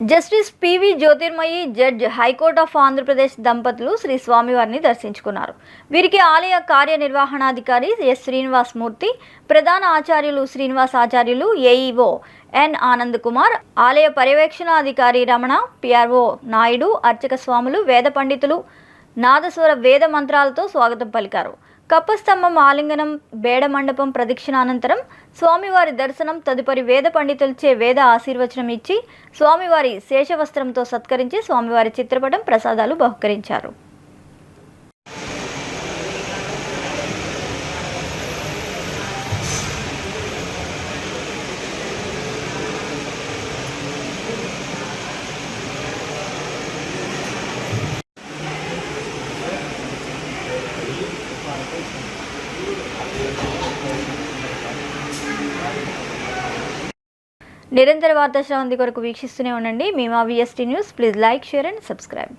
Justice P V Jyothirmayi judge high court of Andhra Pradesh దంపతులు శ్రీ స్వామివారిని దర్శించుకున్నారు. వీరికి ఆలయ కార్యనిర్వహణాధికారి ఎస్ శ్రీనివాస్ మూర్తి ప్రధాన ఆచార్యులు శ్రీనివాస్ ఆచార్యులు ఏఈఓ ఎన్ ఆనంద్ కుమార్ ఆలయ పర్యవేక్షణాధికారి రమణ పిఆర్ఓ నాయుడు అర్చక స్వాములు వేద పండితులు నాదస్వర వేద మంత్రాలతో స్వాగతం పలికారు. కప్పస్తంభం ఆలింగనం బేడ మండపం ప్రదక్షిణానంతరం స్వామివారి దర్శనం తదుపరి వేద పండితులచే వేద ఆశీర్వచనం ఇచ్చి స్వామివారి శేషవస్త్రంతో సత్కరించి స్వామివారి చిత్రపటం ప్రసాదాలు బహుకరించారు. నిరంతర వార్తా శ్రావంతి కొరకు వీక్షిస్తూనే ఉండండి. మేము ఆ V S T news please like share and subscribe